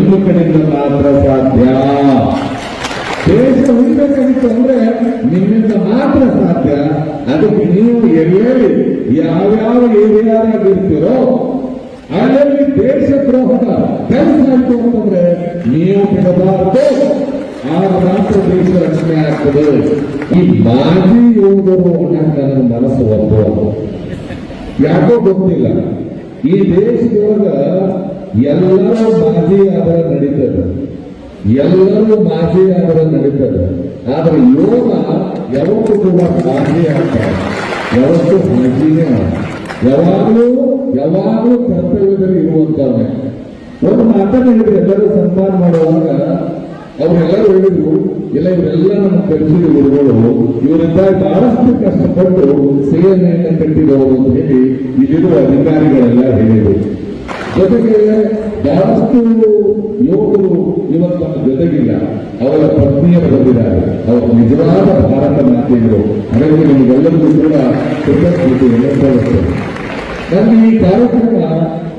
ನಿಮ್ಮ ಕಡೆಯಿಂದ ಮಾತ್ರ ಸಾಧ್ಯ. ದೇಶ ಉಳಿಬೇಕಾಗಿತ್ತು ಅಂದ್ರೆ ನಿಮ್ಮಿಂದ ಮಾತ್ರ ಸಾಧ್ಯ. ಅದಕ್ಕೆ ನೀವು ಎಲ್ಲೆಲ್ಲಿ, ಯಾವ್ಯಾವ ಏರಿಯಾದಾಗ ಇರ್ತೀರೋ ದೇಶ ದ್ರೋಹದ ಕೆಲಸ ಆಯ್ತು ಅಂತಂದ್ರೆ ನೀವು ಬಿಡಬಾರದು. ಆಗ ಮಾತ್ರ ದೇಶ ರಕ್ಷಣೆ ಆಗ್ತದೆ. ಈ ಮಾಜಿ ಯೋಧರು ನನ್ನ ಮನಸ್ಸು ಒಪ್ಪುವ ಯಾಕೋ ಗೊತ್ತಿಲ್ಲ. ಈ ದೇಶದೊಳಗ ಎಲ್ಲರೂ ಮಾಜಿ ಆದರ ನಡೀತದೆ. ಎಲ್ಲರೂ ಮಾಜಿ ಆದರ ನಡೀತದೆ. ಆದ್ರೆ ಯೋಗ ಯಾವತ್ತೂ ಕೂಡ ಮಾಜಿ ಆಗ್ತಾರೆ ಯಾವತ್ತೂ ಆಗ. ಯಾವಾಗಲೂ ಯಾವಾಗಲೂ ಕರ್ತವ್ಯದಲ್ಲಿ ಇರುವಂತಾನೆ ಒಂದು ಮಾತನ್ನ ಹೇಳಿದ್ರೆ ಎಲ್ಲರೂ ಸನ್ಮಾನ ಮಾಡುವಾಗ ಅವರೆಲ್ಲರೂ ಹೇಳಿದ್ರು, ಇಲ್ಲ, ಇವರೆಲ್ಲ ನಮ್ಮ ಕಚೇರಿ ಗುರುಗಳು. ಇವರಿಂದ ಬಹಳಷ್ಟು ಕಷ್ಟಪಟ್ಟು ಸೇನೆಯನ್ನು ಕಟ್ಟಿದವರು ಅಂತ ಹೇಳಿ ಇಲ್ಲಿರುವ ಅಧಿಕಾರಿಗಳೆಲ್ಲ ಹೇಳಿದರು. ಜೊತೆಗೆ ಬಹಳಷ್ಟು ಯುವಕರು ಇವತ್ತು ಜೊತೆಗಿಲ್ಲ. ಅವರ ಪತ್ನಿಯರು ಬಂದಿದ್ದಾರೆ. ಅವರು ನಿಜವಾದ ಭಾರತ ಮಾತೆಯರು. ಹಾಗಾಗಿ ನಿಮಗೆಲ್ಲರಿಗೂ ಕೂಡ ಕೃತಜ್ಞತೆಯನ್ನು ಸಲ್ಲಿಸ್ತೇನೆ ನನ್ನ ಈ ಕಾರ್ಯಕ್ರಮ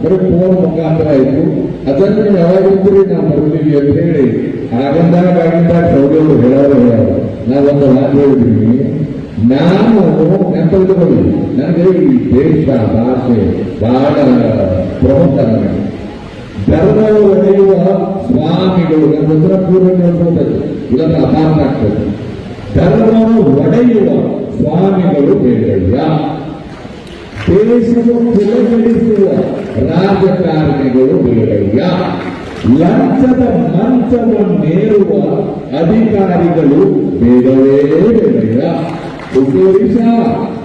ಬರೀ ಫೋನ್ ಮುಖಾಂತರ ಆಯಿತು. ಅದನ್ನು ಯಾವಾಗಿದ್ದರೆ ನಾವು ಬರ್ತೀವಿ ಅಂತ ಹೇಳಿ. ಆಗಿಂದಾಗ ಆಗಿಂದಾಗ ಸೌದೆಗಳು ಹೇಳೋರು ಹೇಳೋರು ನಾವೊಂದು ಮಾತು ಹೇಳಿದೀನಿ ನಾನು ನೆನಪಿಟ್ಕೊಳ್ಳಿ ನನಗೆ ಈ ದೇಶ ಭಾಷೆ ಬಹಳ ಪ್ರಮುಖ ನನಗೆ ಧರ್ಮ ಒಡೆಯುವ ಸ್ವಾಮಿಗಳು ನನ್ನ ಉತ್ತರ ಪೂರ್ವ ನೋಡ್ಬೋದು ಇಲ್ಲಂದ್ರೆ ಅಪಾರ್ಥ ಆಗ್ತದೆ ಧರ್ಮವನ್ನು ಒಡೆಯುವ ಸ್ವಾಮಿಗಳು ಬೇಡಯ್ಯ ದೇಶದ ಕೆಳಗಿಳಿಸುವ ರಾಜಕಾರಣಿಗಳು ಬೇಡಯ್ಯ ಲಂಚದ ಮಂಚವನ್ನೇರುವ ಅಧಿಕಾರಿಗಳು ಬೇಡವೇ ಬೇಡಯ್ಯ ಉದ್ದೇಶ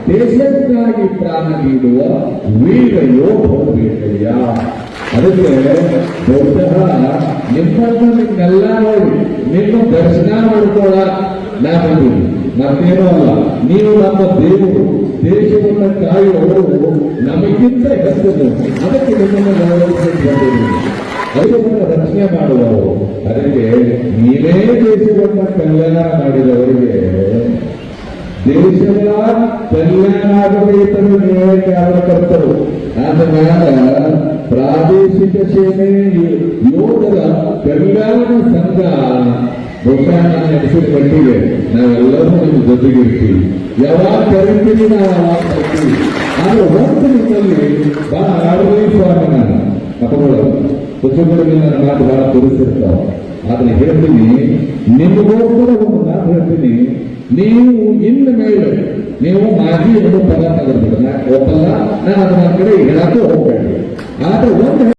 ದೇಶಕ್ಕಾಗಿ ಪ್ರಾಣ ನೀಡುವ ವೀರ ಬೇಡಯ್ಯ ಅದಕ್ಕೆ ಬಹುಶಃ ನಿಮ್ಮನ್ನು ನಿಮ್ಮೆಲ್ಲ ನೋಡಿ ನಿಮ್ಮ ದರ್ಶನ ಮಾಡ್ಕೊಳ್ಳ ನಾ ಬಂದೀನಿ ಮತ್ತೇನೂ ಅಲ್ಲ ನೀವು ನಮ್ಮ ದೇವರು ದೇಶವನ್ನು ಕಾಯುವವರು ನಮಗಿಂತ ಹೆಚ್ಚು ಅದಕ್ಕೆ ನಿಮ್ಮನ್ನು ಗೌರವಿಸಲು ಬಂದಿದ್ದೀವಿ ಅದನ್ನ ರಕ್ಷಣೆ ಮಾಡುವವರು. ಅದಕ್ಕೆ ನೀವೇ ದೇಶವನ್ನು ಕಲ್ಯಾಣ ಮಾಡಿದವರಿಗೆ ದೇಶದ ಕಲ್ಯಾಣ ಆಗಬೇಕನ್ನು ನೀವೇ ಕರ್ತರು ಆದ ಮ್ಯಾಲ ಪ್ರಾದೇಶಿಕ ಸೇನೆ ಯೋಧರ ಕಲ್ಯಾಣ ಸಂಘ ಬಹುಶಃ ನಾನು ಮಟ್ಟಿಗೆ ನಾವೆಲ್ಲರೂ ನಿಮ್ಮ ಜೊತೆಗಿರ್ತೀವಿ ಯಾವಾಗ ಕರಿತೀವಿ ನಾವು ಆದ್ರೆ ಒಂದು ನಿಮ್ಮಲ್ಲಿ ಬಹಳ ಆಡಳಿ ಸ್ವಾಮಿ ನಾನು. ಮತಗಳು ಕುಟುಂಬದಲ್ಲಿ ನನ್ನ ಮಾತು ಬಹಳ ತೋರಿಸಿರ್ತಾವ. ಆದ್ರೆ ಹೇಳ್ತೀನಿ, ನಿಮಗೋಸ್ಕರ ಒಂದು ಮಾತು ಹೇಳ್ತೀನಿ. ನೀವು ಇನ್ನು ಮೇಲೆ ನೀವು ಮಾಜಿ ಎಂದು ಪದ ನಾ ಒಪ್ಪಲ್ಲ? ನಾನು ಅದನ್ನ ಕಡೆ ಹೇಳಕ್ಕೂ ಹೋಗ್ಬೇಡಿ. ಆದ್ರೆ ಒಂದು